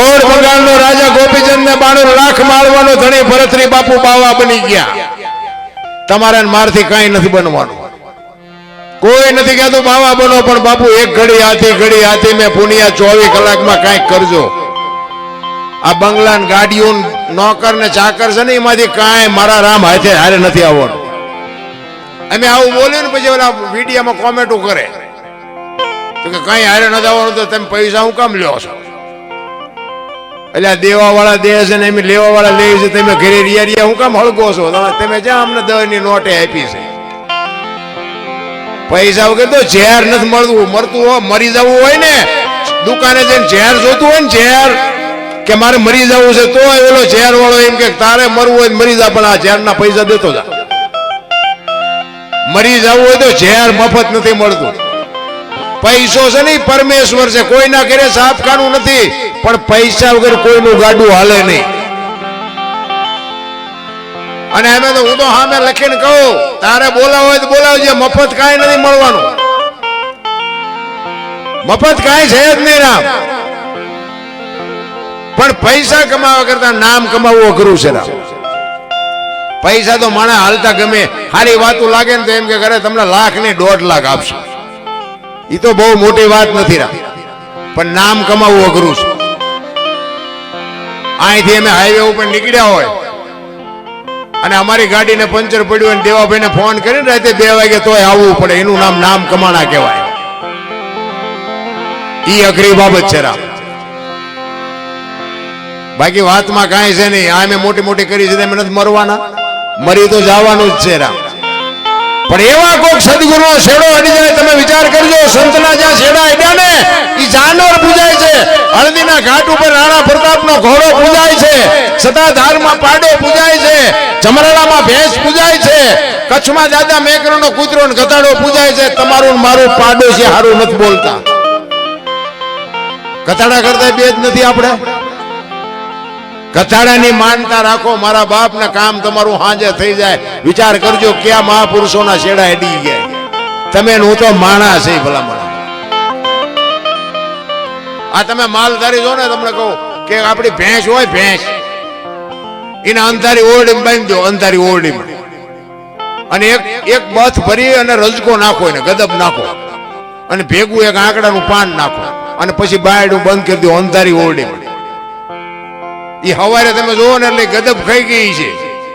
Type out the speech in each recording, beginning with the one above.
ગોળ બંગાળનો રાજા ગોપીચંદ ને બાણું લાખ મારવાનો ધણી ભરતરી બાપુ બાવા બની ગયા. તમારા મારથી કાંઈ નથી બનવાનું. કોઈ નથી કહેતું, બાવા બનો, પણ બાપુ, એક ઘડી હાથી ઘડી હાથી, મેં પુનિયા ચોવીસ કલાકમાં કાંઈક કરજો. આ બંગલા ગાડીઓ, નોકર ને ચાકર છે ને, એમાંથી કાંઈ મારા રામ હાથે હારે નથી આવવાનું. અમે આવું બોલ્યું ને, પછી ઓલા વિડીયામાં કોમેન્ટો કરે. તો કે કાંઈ હારે નથી આવવાનું, તો તમે પૈસા હું કામ લ્યો છો? એટલે દેવાવાળા દેવા વાળા દે છે ને એમ લેવા વાળા લે છે, તમે ઘરે રિયા રિયા હું કામ હળગો છો? તમે જ્યાં અમને દવાની નોટે આપી છે. પૈસા વગર તો ઝેર નથી મળતું. મરતું હોય મરી જવું હોય ને. દુકાને જઈને ઝેર જોતું હોય ને ઝેર. કે મારે મરી જવું છે તો એલો ઝેર વાળો એમ કે તારે મરવું હોય મરી જા, પણ આ ઝેરના પૈસા દેતો જા. મરી જવું હોય તો ઝેર મફત નથી મળતું. પૈસો છે નહીં, પરમેશ્વર છે. કોઈના ઘરે સાફખાનું નથી, પણ પૈસા વગર કોઈનું ગાડું હાલે નહીં. અને અમે તો હું તો સામે લખીને કહું, તારે બોલાવો હોય તો બોલાવજે, મફત કાંઈ નથી મળવાનું. મફત કાંઈ છે જ નહીં રામ. પણ પૈસા કમાવા કરતા નામ કમાવવું અઘરું છે રામ. પૈસા તો માણસ હાલતા ગમે. સારી વાતું લાગે ને તો એમ કે કરે તમને લાખ ને દોઢ લાખ આપશે. એ તો બહુ મોટી વાત નથી રા. પણ નામ કમાવવું અઘરું છે. અહીંથી અમે હાઈવે ઉપર નીકળ્યા હોય અને અમારી ગાડીને પંચર પડ્યું અને દેવાભાઈને ફોન કરીને રાતે બે વાગે તોય આવવું પડે. એનું નામ નામ કમાણા કહેવાય. ઈ અઘરી બાબત છે રામ બાકી વાતમાં કાંઈ છે નહીં. આ મેં મોટી મોટી કરી છે તેમ નથી મરવાના. મરી તો જવાનું જ છે રામ પણ એવા કોઈક સદગુરુનો શેડો અડી જાય, તમે વિચાર કરજો, સંતના જ્યાં શેડા અડ્યા ને એ જાનવર પૂજાય છે. હળદીના ઘાટ ઉપર રાણા પ્રતાપનો ઘોડો પૂજાય છે. સતાધારમાં પાડો પૂજાય છે. જમરાળામાં ભેંસ પૂજાય છે. કચ્છમાં દાદા મેકરનો કૂતરો ને ગધાડો પૂજાય છે. તમારું મારું છે હારું નથી બોલતા. ગતાડા કરતા બે જ નથી આપણે. કથાડાની માનતા રાખો, મારા બાપ ને કામ તમારું હાજે થઈ જાય. વિચાર કરજો, ક્યાં મહાપુરુષોના શેડા હેડી ગયા તમે હું તો માણા છે ભલામણ. આ તમે માલધારી છો ને, તમને કહું કે આપણી ભેંસ હોય ભેંસ. એને અંધારી ઓરડી બાંધી દો, અંધારી ઓરડી અને એક એક બથ ભરી અને રજકો નાખો એને, ગદબ નાખો. અને ભેગું એક આંકડાનું પાન નાખો. અને પછી બાયડું બંધ કરી દો અંધારી ઓરડીમાં એ હવારે તમે જોવો ને એટલે ગદબ ખાઈ ગઈ છે.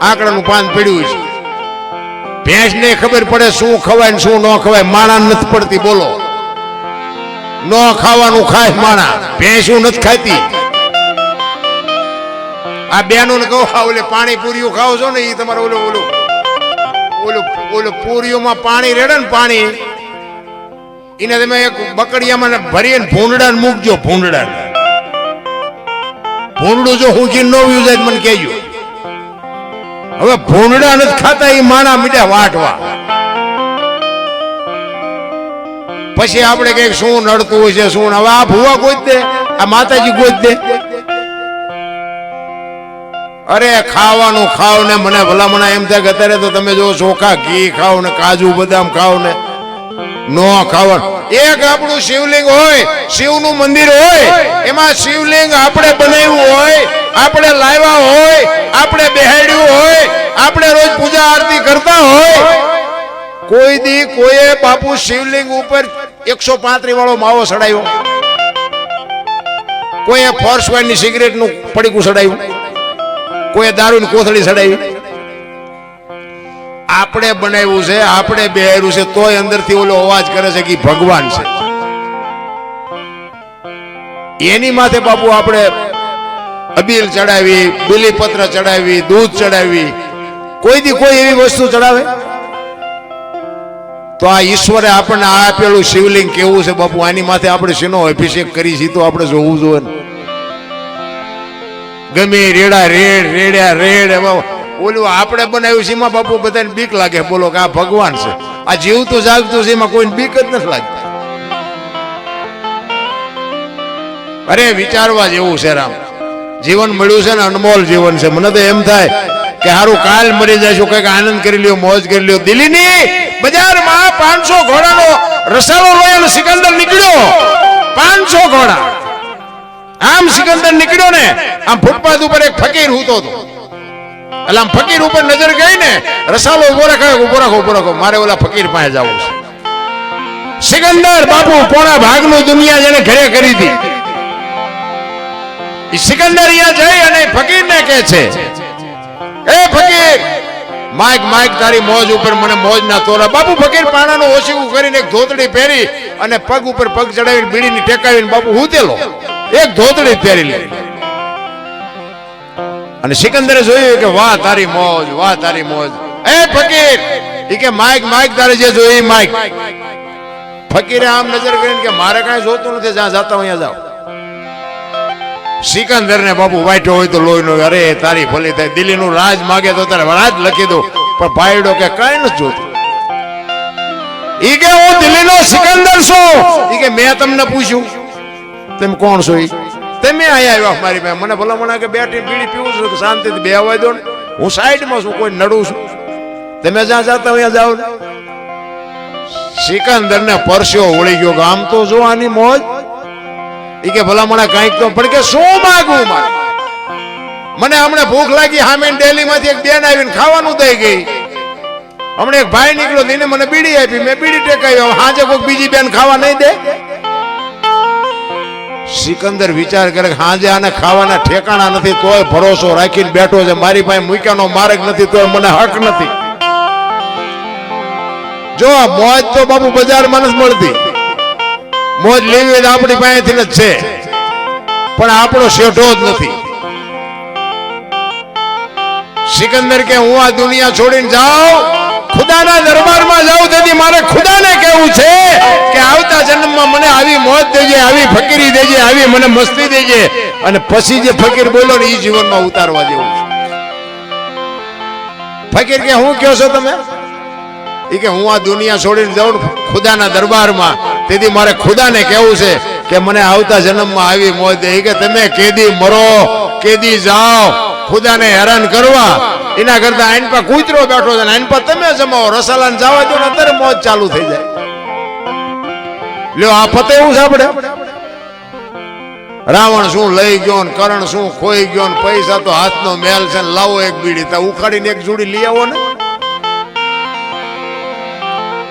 આંકડાનું પાન પડ્યું છે. ભેંસ ને ખબર પડે શું ખવાય ને શું ન ખવાય, માણા નથી પડતી, બોલો. ન ખાવાનું ખાય માણા, ભેંસું નથી ખાતી. આ બેનો ને કહો આ ઓલે પાણી પૂરીઓ ખાવ છો ને એ તમારે ઓલું ઓલું ઓલું ઓલું પૂરીઓમાં પાણી રેડે ને પાણી. એને તમે એક બકડિયામાં ભરીને ભૂંડડા મૂકજો ભૂંડડા ભૂંડું જો હું ન વ્યું જાય મને કહેજો. હવે ભૂંડા નથી ખાતા એ માણા મીઠા વાટવા પછી આપણે કંઈક શું નડતું હોય છે, શું હવે આ ભૂવા ગોત દે, આ માતાજી ગોત દે. અરે ખાવાનું ખાવ ને, મને ભલામણા એમ થાય કે અત્યારે તો તમે જો ચોખા ઘી ખાવ ને, કાજુ બદામ ખાવ ને નો ખાવાનું એક આપણું શિવલિંગ હોય, શિવનું મંદિર હોય, એમાં શિવલિંગ આપણે બનાવ્યું હોય, આપણે લાવ્યા હોય, આપણે બેહાડ્યું હોય, આપણે રોજ પૂજા આરતી કરતા હોય. કોઈ દી કોઈએ બાપુ શિવલિંગ ઉપર એકસો પાંત્રી વાળો માવો સડાયો. કોઈએ ફોર્સ વાઇનની સિગરેટનું પડીકું સડાયું. કોઈએ દારૂની કોથળી સડાવી. આપણે બનાવ્યું છે, આપણે બેહાર્યું છે, તોય અંદરથી ઓલો અવાજ કરે છે કે ભગવાન છે. એની માથે બાપુ આપણે અબીલ ચડાવી, બિલીપત્ર ચડાવી, દૂધ ચડાવી. કોઈથી કોઈ એવી વસ્તુ ચડાવે? તો આ ઈશ્વરે આપણને આ આપેલું શિવલિંગ કેવું છે બાપુ? આની માથે આપણે શેનો અભિષેક કરી છે તો આપણે જોવું જોઈએ ગમે રેડા રેડ, રેડ્યા રેડ એમાં ઓલું આપણે બનાવ્યું છે, એમાં બાપુ બધાને બીક લાગે. બોલો કે આ ભગવાન છે. આ જીવતું જાગતું છે, એમાં કોઈને બીક જ નથી લાગતી. અરે, વિચારવા જેવું છે રામ. જીવન મળ્યું છે ને, અનમોલ જીવન છે. મને તો એમ થાય કે સારું કાલ મરી જઈશું, કંઈક આનંદ કરી લ્યો, મોજ કરી લ્યો. દિલ્હીની બજારમાં પાંચસો ઘોડાનો રસાળો રોયલ સિકંદર નીકળ્યો. પાંચસો ઘોડા. આમ સિકંદર નીકળ્યો ને, આમ ફૂટપાથ ઉપર એક ફકીર હૂતો હતો. એટલે આમ ફકીર ઉપર નજર ગઈ ને, રસાલો ઊભો રાખો ઊભો રાખો ઊભો રાખો, મારે ઓલા ફકીર પાસે જવું છે. સિકંદર બાપુ પોણા ભાગનું દુનિયા જેને ઘરે કરી હતી. સિકંદર અહીંયા જઈ અને ફકીરને કહે છે, એ ફકીર, માઇક માઇક, તારી મોજ ઉપર મને મોજ ના તોરા. બાપુ ફકીર પાણાનું ઓછીવું કરીને એક ધોતડી પહેરી અને પગ ઉપર પગ ચડાવીને બીડીની ટેકાવીને બાપુ હું તેલો એક ધોતડી પહેરી લે. અને સિકંદરે જોયું કે, વાહ, તારી મોજ, વાહ, તારી મોજ. એ ફકીર! એ કે માઈક માઇક, તારે જે જોયું માઇક. ફકીરે આમ નજર કરીને કે, મારે કાંઈ જોતું નથી, જ્યાં જાતા અહીંયા જાઓ. સિકંદર ને બાપુ વાઈટો હોય તો લોહી નો અરે, તારી ભલી થાય. દિલ્હી નું રાજ માગે તો તારે રાજ લખી દો. પણ ભાઈડો કે, કઈ નથી જોતું. ઈ કે, હું દિલ્હી નો સિકંદર છું. ઈ કે, મેં તમને પૂછ્યું. તેમ કોણ છો ઈ? તમે અહીંયા આવ્યા મારી પાસે. મને ભલા મને કે ટીમ બીડી પીવું છું શાંતિથી બે અવાય દો ને. હું સાઈડમાં છું, કોઈ નડું છું. તમે જ્યાં જાતા અહીંયા જાઓ સિકંદર ને પરસ્યો વળી ગયો કે આમ તો જો આની મોજ. ઈ કે ભલામણા કાંઈક તો પણ કે શું માગવું મારે? મને હમણાં ભૂખ લાગી સામે ડેલી માંથી એક બેન આવીને ખાવાનું દઈ ગઈ. હમણાં એક ભાઈ નીકળ્યો એને મને બીડી આપી. મેં બીડી ટેકાવી હાજે કોઈક બીજી બેન ખાવા નહીં દે. સિકંદર વિચાર કરે હાજે આને ખાવાના ઠેકાણા નથી, તોય ભરોસો રાખીને બેઠો છે. મારી પાસે મૂક્યાનો માર્ગ નથી, તોય મને હક નથી. જો મોજ તો બાપુ બજારમાં નથી મળતી. મોજ લેવી આપણી પાસેથી જ છે. પણ આપણો શેઠો જ નથી. સિકંદર કે હું આ દુનિયા છોડીને જાઉં? ખુદાના દરબારમાં જાઉં તેથી મારે ખુદાને કહેવું છે કે આવતા જન્મમાં મને આવી મોત દેજે, આવી ફકીરી દેજે, આવી મને મસ્તી દેજે. અને પછી જે ફકીર બોલો ને એ જીવનમાં ઉતારવા જેવું છે. ફકીર કે હું કહો છો તમે? એ કે હું આ દુનિયા છોડીને જાઉં ખુદાના દરબારમાં. તેથી મારે ખુદાને કહેવું છે કે મને આવતા જન્મમાં આવી મોત દે. કે તમે કેદી મરો, કેદી જાઓ ખુદાને હેરાન કરવા. એના કરતા આઈન પર કૂતરો બેઠો છે આઈન પર તમે જમાવો. રસાલાન જવા દો ને અત્યારે મોજ ચાલુ થઈ જાય. લ્યો, આ ફતે એવું છે આપણે? રાવણ શું લઈ ગયો ને કરણ શું ખોઈ ગયો ને પૈસા તો હાથનો મેલ છે ને લાવો એક બીડી. તા ઉખાડીને એક જોડી લઈ આવો ને.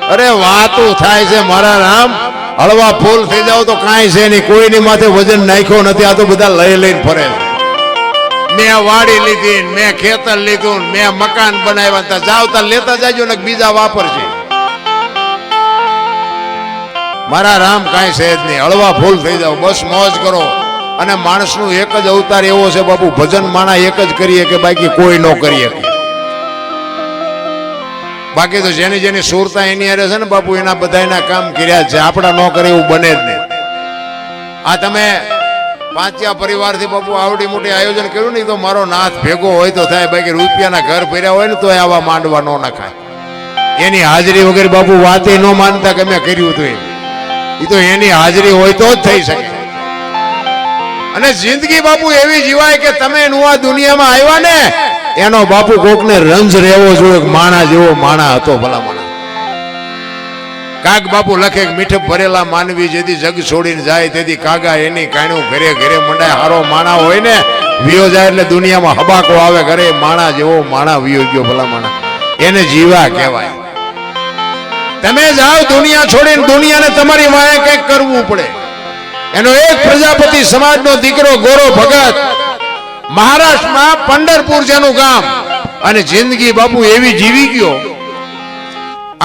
અરે, વાતું થાય છે મારા રામ. હળવા ફૂલ થઈ જાવ તો કાંઈ છે નહીં. કોઈની માથે વજન નાખ્યો નથી. આ તો બધા લઈ લઈને ફરે છે. મેં વાડી લીધી, મેં ખેતર લીધું, મેં મકાન બનાવ્યા જાવ તા લેતા જાજો ને બીજા વાપરશે મારા રામ કાંઈ છે જ નહીં. હળવા ફૂલ થઈ જાવ બસ મોજ કરો. અને માણસનું એક જ અવતાર એવો છે, બાપુ, ભજન માણા એક જ કરીએ કે બાકી કોઈ ન કરીએ બાકી તો જેની જેની સુરતા એની હારે છે ને બાપુ, એના બધાના કામ કર્યા છે. આપણા ન કરે એવું બને જ નહીં. આ તમે પાંચિયા પરિવારથી બાપુ આવડી મોટી આયોજન કર્યું ને, તો મારો નાથ ભેગો હોય તો થાય. બાકી રૂપિયાના ઘર ભર્યા હોય ને, તો આવા માંડવા ન નખાય. એની હાજરી વગર બાપુ વાતે ન માનતા કે મેં કર્યું હતું એ તો એની હાજરી હોય તો જ થઈ શકે. અને જિંદગી બાપુ એવી જીવાય કે તમે આ દુનિયામાં આવ્યા ને, એનો બાપુ કોકને રંજ રહેવો જોઈએ માણા જેવો માણા હતો ભલા કાગ બાપુ લખે મીઠ ભરેલા માનવી જેથી જગ છોડીને જાય, તેથી કાગા એની કાણું ઘરે ઘરે મંડાય. હારો માણા હોય ને, વિયો જાય એટલે દુનિયામાં હબાકો આવે ઘરે. માણા જેવો માણા વિયો ગયો ભલા માણા એને જીવા કહેવાય. તમે જાઓ દુનિયા છોડીને, દુનિયાને તમારી વાયે કંઈક કરવું પડે. એનો એક પ્રજાપતિ સમાજનો દીકરો ગોરો ભગત, મહારાષ્ટ્રમાં પંડરપુર જેનું ગામ. અને જિંદગી બાપુ એવી જીવી ગયો.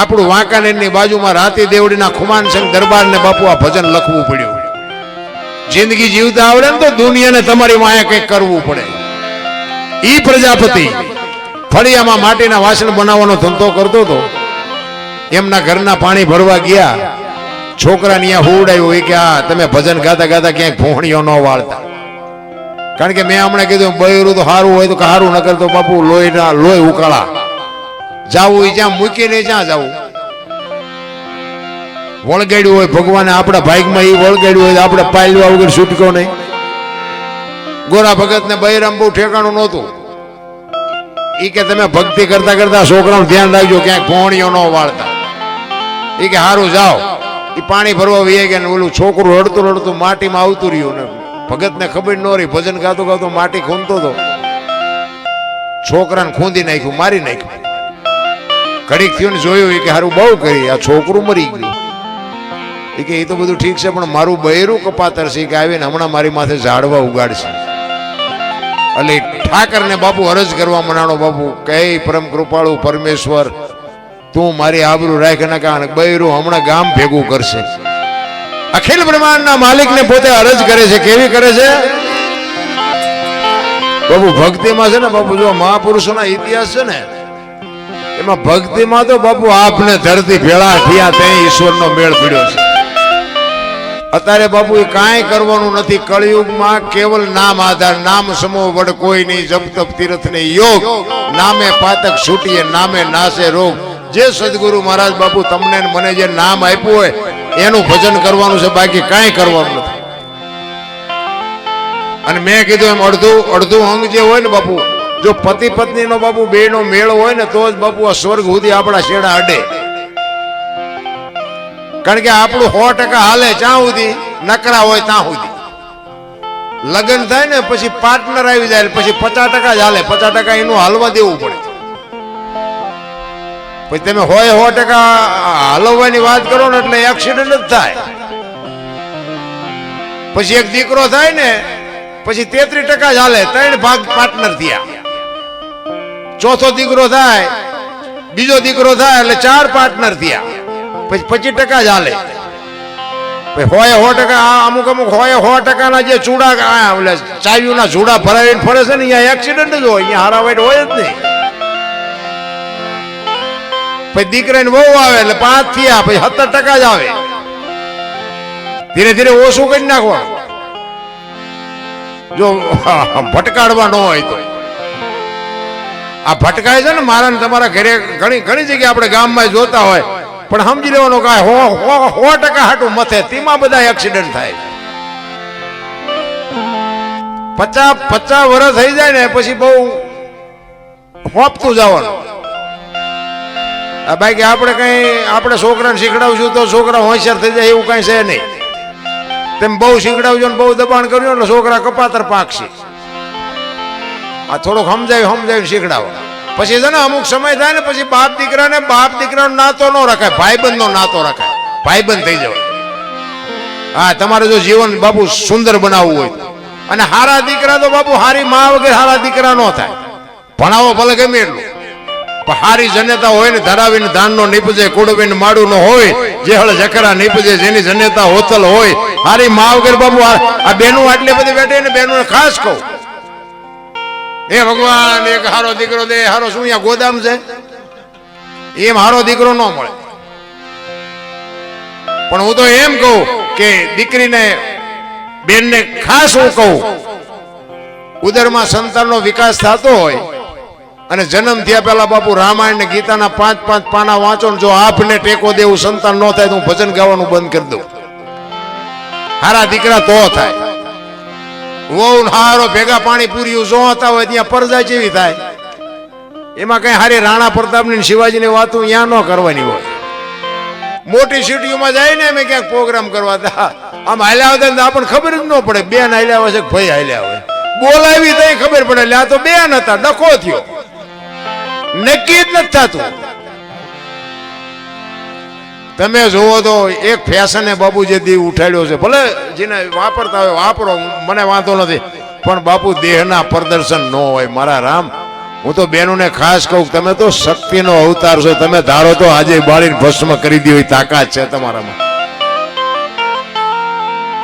આપણું વાંકાનેરની બાજુમાં રાતી દેવડીના દરબાર દરબારને બાપુ આ ભજન લખવું પડ્યું. જિંદગી જીવતા આવડે ને તો દુનિયાને તમારી માયા કંઈક કરવું પડે. ઈ પ્રજાપતિ ફળિયામાં માટીના વાસણ બનાવવાનો ધંધો કરતો હતો. એમના ઘરના પાણી ભરવા ગયા. છોકરાને અહીંયા હોવડાયું એ કે આ તમે ભજન ગાતા ગાતા ક્યાંક ભોહણીઓ ન વાળતા. કારણ કે મેં હમણાં કીધું, બૈરું તો સારું હોય તો સારું ન કરતો બાપુ લોહીના, લોહી ઉકાળા. જાવું જ્યાં મૂકીને જ્યાં જવું. વળગાડ્યું હોય ભગવાને આપણા ભાગમાં એ વળગાડ્યું હોય આપણે પાયલવા વગર છૂટકો નહીં. ગોરા ભગત ને બહિરામ બહુ ઠેકાણું નહોતું. એ કે તમે ભક્તિ કરતા કરતા છોકરાનું ધ્યાન રાખજો, ક્યાંક ભોણીઓ ન વાળતા. એ કે સારું જાઓ. એ પાણી ભરવા વહી ગયા ઓલું છોકરું રડતું રડતું માટીમાં આવતું રહ્યું ને. ભગતને ખબર ન રહી, ભજન ગાતો ગાતો માટી ખૂંદતો હતો છોકરાને ખૂંદી નાખ્યું, મારી નાખ્યું. ઘડીક થયું જોયું કે હારું બહુ કરી, આ છોકરું મરી ગયું. એ કે એ તો બધું ઠીક છે, પણ મારું બૈરું કપાતર છે કે આવીને હમણાં મારી માથે ઝાડવા ઉગાડશે. એટલે ઠાકરને બાપુ અરજ કરવા મનાણો, બાપુ કે પરમ કૃપાળુ પરમેશ્વર, તું મારી આબરૂ રાખ ના કારણે બૈરું હમણાં ગામ ભેગું કરશે. અખિલ બ્રહ્માંડના માલિકને પોતે અરજ કરે છે, કેવી કરે છે? બાપુ ભક્તિમાં છે ને, બાપુ, જો મહાપુરુષોના ઇતિહાસ છે ને એમાં ભક્તિમાં તો બાપુ આપને ધરતી ભેળા થયા ત્યાં ઈશ્વરનો મેળ પીડ્યો છે. અત્યારે બાપુ એ કાંઈ કરવાનું નથી. કળિયુગમાં કેવલ નામ આધાર, નામ સમૂહ વડ કોઈ નહીં. જપ તપ તીર્થ ને યોગ. નામે પાતક છૂટીએ, નામે નાશે રોગ. જે સદગુરુ મહારાજ બાપુ તમને મને જે નામ આપ્યું હોય, એનું ભજન કરવાનું છે. બાકી કાંઈ કરવાનું નથી. અને મેં કીધું એમ અડધું અડધું અંગ જે હોય ને બાપુ જો પતિ પત્ની નો બાપુ બે નો મેળ હોય ને, તો જ બાપુ આ સ્વર્ગ સુધી આપણા શેડા અડે. કારણ કે આપણું સો ટકા હાલે ત્યાં સુધી, નકરા હોય ત્યાં સુધી. લગ્ન થાય ને, પછી પાર્ટનર આવી જાય, પછી પચાસ ટકા જ હાલે. પચાસ ટકા એનું હાલવા દેવું પડે. પછી તમે હોય સો ટકા હલવવાની વાત કરો ને, એટલે એક્સિડન્ટ જ થાય. પછી એક દીકરો થાય ને, પછી તેત્રીસ ટકા જ હાલે. ત્રણ ભાગ પાર્ટનર થયા. ચોથો દીકરો થાય, બીજો દીકરો થાય એટલે ચાર પાર્ટનર થયા. પછી પચીસ ટકા જ હાલે. પછી હોય સો ટકા, આ અમુક અમુક હોય સો ટકાના જે ચૂડા, આ ઓલે ચાવીઓના ચૂડા ભરાવીને ફરે છે ને, અહીંયા એક્સિડન્ટ જ હોય, અહીંયા હારાવાઈટ હોય જ નહીં. પછી દીકરાને બહુ આવે એટલે પાંચ થયા, પછી સત્તર ટકા જ આવે. ધીરે ધીરે ઓછું કરી નાખવાનું. જો ભટકાડવા ન હોય તો. આ ભટકાય છે ને મારા ને તમારા ઘરે ઘણી ઘણી જગ્યાએ આપણે ગામમાં જોતા હોય. પણ સમજી લેવાનું કાંઈ હો હો હો ટકા હાટું મથે. તેમાં બધા એક્સિડન્ટ થાય. પચાસ પચાસ વર્ષ થઈ જાય ને પછી બહુ હોપતું જવાનું. બાકી આપણે કઈ આપણે છોકરાને શીખડાવશું તો છોકરા હોશિયાર થઈ જાય એવું કઈ છે નહીં. તેમ બહુ શીખડાવજો ને બહુ દબાણ કર્યું એટલે છોકરા કપાતર પાકશે. આ થોડુંક સમજાવી સમજાવીને શીખડાવો. પછી છે ને અમુક સમય થાય ને પછી બાપ દીકરાને, બાપ દીકરાનો નાતો ન રખાય, ભાઈબંધનો નાતો રખાય. ભાઈબંધ થઈ જવાય. હા, તમારે જો જીવન બાપુ સુંદર બનાવવું હોય અને હારા દીકરા તો બાપુ હારી મા વગર હારા દીકરા ન થાય. ભણાવો ભલે ગમે એટલું. પણ હારી જનેતા હોય ને, ધરાવીને ધાનનો નીપજે કુડવીને માડું નો હોય, જેહળ જકરા નીપજે, જેની જનેતા હોતલ હોય, હારી મા વગર આ આ બેનું આટલી બધી બેઠી ને બેનું ખાસ કહું. હે ભગવાન, એક હારો દીકરો દે, હારો શું અહીંયા ગોદામ છે? એમ હારો દીકરો ન મળે. પણ હું તો એમ કહું કે દીકરીને, બેનને ખાસ હું કહું, ઉદરમાં સંતાનનો વિકાસ થતો હોય અને જન્મ થયા પહેલા બાપુ રામાયણ ને ગીતાના પાંચ પાંચ પાના વાંચો જો આપને ટેકો દેવું સંતાન ન થાય તો હું ભજન ગાવાનું બંધ કરી દઉં. હારા દીકરા તો થાય. વહુ હારો ભેગા પાણી પૂર્યું જો હતા હોય ત્યાં પરજા જેવી થાય. એમાં કઈ હારી રાણા પ્રતાપની શિવાજીની વાતો ત્યાં ન કરવાની હોય. મોટી સિટીઓમાં જાય ને અમે ક્યાંક પ્રોગ્રામ કરવા હતા આમ હાલ્યા આવતા ને આપણને ખબર જ ન પડે. બેન હાલ્યા હોય છે ભાઈ હાલ્યા હોય. બોલાવી તો ખબર પડે. એટલે આ તો બેન હતા, ડખો થયો. નક્કી જ નથી થતું. તમે જુઓ તો એક ફેશને બાપુ જે દી ઉઠાડ્યો છે. ભલે જેને વાપરતા હોય વાપરો, મને વાંધો નથી. પણ બાપુ દેહના પ્રદર્શન ન હોય. મારા રામ, હું તો બેનોને ખાસ કહું તમે તો શક્તિનો અવતાર છો. તમે ધારો તો આજે બાળીને ભસ્મ કરી દી હોય, તાકાત છે તમારામાં.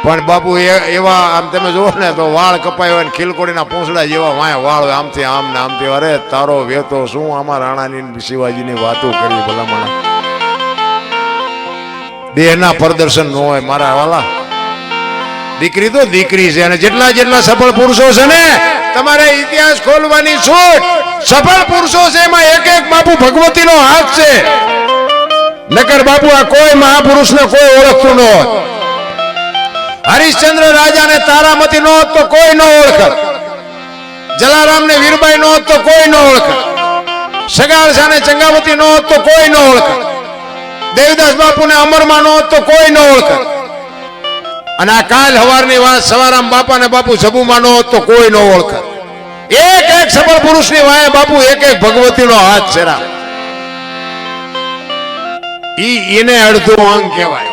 પણ બાપુ એ- એવા, આમ તમે જુઓ ને તો વાળ કપાય હોય ને પૂંછડા જેવા વાય વાળ આમથી આમ ને આમથી, અરે તારો વેતો શું આમાં રાણાની શિવાજીની વાતો કરી ભલામણા? દેહના પ્રદર્શન ન હોય મારા વાલા. દીકરી તો દીકરી છે અને જેટલા જેટલા સફળ પુરુષો છે ને, તમારે ઇતિહાસ ખોલવાની છૂટ. સફળ પુરુષો છે એમાં એક એક બાપુ ભગવતીનો હાથ છે. નકર બાપુ આ કોઈ મહાપુરુષને કોઈ ઓળખતું ન હોય હરિશ્ચંદ્ર રાજાને તારામતી નો હોત તો કોઈ ન ઓળખત. જલારામ ને વીરબાઈ નો હોત તો કોઈ ન ઓળખત. સગાળ સાને ચંગાવતી નો હોત તો કોઈ ન ઓળખત. દેવદાસ બાપુને અમર અમરમાં નો તો કોઈ ન ઓળખે. અને આ કાલ હવારની વાત સવારામ બાપાને બાપુ સબુમાં નો તો કોઈ ન ઓળખે. એક એક સફળ પુરુષની વાય બાપુ એક એક ભગવતીનો હાથ છેરા ઈ એને અડધું અંગ કહેવાય.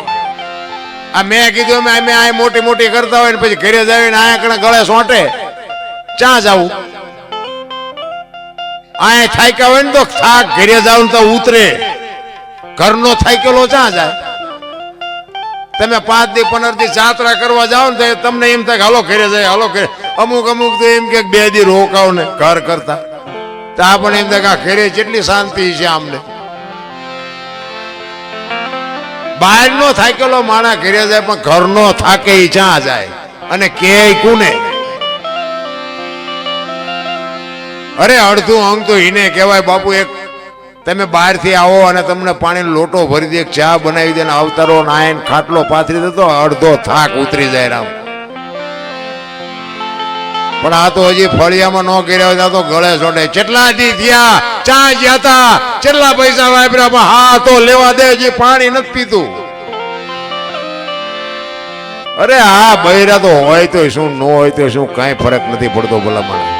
આ મેં કીધું અમે અમે આ મોટી મોટી કરતા હોય ને પછી ઘરે જાવીને આયા કણે ગળે સોંટે ચા જાવું આયા થાક્યા હોય ને તો થાક, ઘરે જાવ તો ઉતરે. ઘરનો થાકેલો ક્યાં જાય? તમે પાંચ દી, પંદર દી જાત્રા કરવા જાઓ ને તમને એમ થાય હાલો ઘરે જાય હાલો ઘરે. અમુક અમુક તો એમ કે બે દી રોકાવ ને ઘર કરતા. તો આપણને એમ થાય આ ઘરે કેટલી શાંતિ છે આમને. બહાર નો થાકેલો માણા ઘરે જાય પણ ઘરનો થાકે ઈ ક્યાં જાય? અને કે કુને? અરે અડધું અંગ તો એને કહેવાય, બાપુ, એક તમે બહારથી આવો અને તમને પાણી લોટો ભરી દે, ચા બનાવી દે અવતારો નાયન ખાટલો પાથરી દેતો અડધો થાક ઉતરી જાય રામ. પણ આ તો હજી ફળિયામાં ન કર્યા હોય તો આ ગળે ચોટે કેટલા દી થયા ચા જ્યાં તા કેટલા પૈસા વાપર્યા હા તો લેવા દે, હજી પાણી નથી પીતું અરે હા, બૈરા તો હોય તો શું, ન હોય તો શું, કાંઈ ફરક નથી પડતો ભલા મને